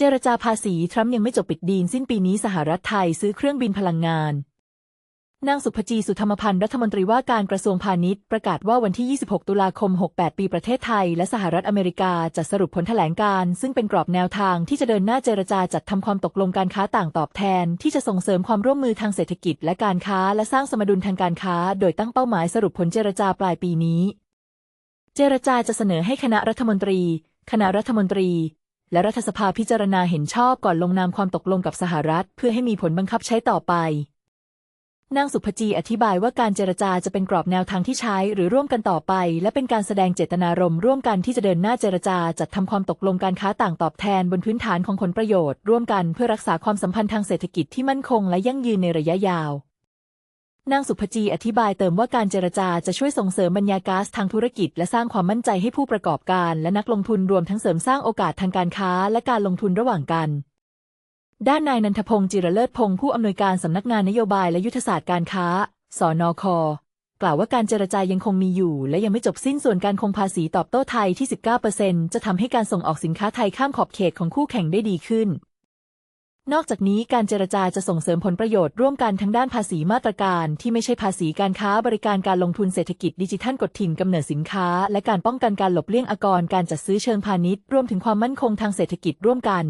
เจรจาภาษีทรัมป์ยังไม่จบปิดดีลสิ้นปีนี้สหรัฐไทยซื้อเครื่องบินพลังงาน นางสุภจีสุธรรมพันธ์รัฐมนตรีว่าการกระทรวงพาณิชย์ประกาศว่าวันที่ 26 ตุลาคม 68 ปีประเทศไทย และสหรัฐอเมริกาจะสรุปผลแถลงการ ซึ่งเป็นกรอบแนวทางที่จะเดินหน้าเจรจาจัดทำความตกลงการค้าต่างตอบแทน ที่จะส่งเสริมความร่วมมือทางเศรษฐกิจและการค้าและสร้างสมดุลทางการค้า โดยตั้งเป้าหมายสรุปผลเจรจาปลายปีนี้ เจรจาจะเสนอให้คณะรัฐมนตรี คณะรัฐมนตรี และรัฐสภาพิจารณาเห็นชอบก่อนลงนามความตกลงกับสหรัฐ เพื่อให้มีผลบังคับใช้ต่อไป นางสุภจีอธิบายว่าการเจรจาจะเป็นกรอบแนวทางที่ใช้ หรือร่วมกันต่อไป และเป็นการแสดงเจตนารมณ์ร่วมกันที่จะเดินหน้าเจรจาจัดทำความตกลงการค้าต่างตอบแทนบนพื้นฐานของผลประโยชน์ ร่วมกันเพื่อรักษาความสัมพันธ์ทางเศรษฐกิจที่มั่นคงและยั่งยืนในระยะยาว นางสุภจีอธิบายเติมว่าการเจรจาจะช่วยส่งเสริมบรรยากาศทางธุรกิจ และสร้างความมั่นใจให้ผู้ประกอบการ และนักลงทุนรวมทั้งเสริมสร้างโอกาสทางการค้า และการลงทุนระหว่างกันด้านนายนันทพงศ์จิรเลิศพงศ์ผู้อำนวยการสำนักงานนโยบายและยุทธศาสตร์การค้า สนค กล่าวว่าการเจรจายังคงมีอยู่ และยังไม่จบสิ้นส่วนการคงภาษีตอบโต้ไทยที่ 19%จะทำให้การส่งออกสินค้าไทยข้ามขอบเขตของคู่แข่งได้ดีขึ้น นอกจากนี้การเจรจาจะส่งเสริมผลประโยชน์ร่วมกันทั้งด้านภาษีมาตรการ ที่ไม่ใช่ภาษีการค้าบริการการลงทุนเศรษฐกิจดิจิทัลกดถิ่นกำเนิดสินค้า และการป้องกันการหลบเลี่ยงอากรการจัดซื้อเชิงพาณิชย์รวมถึงความมั่นคงทางเศรษฐกิจร่วมกัน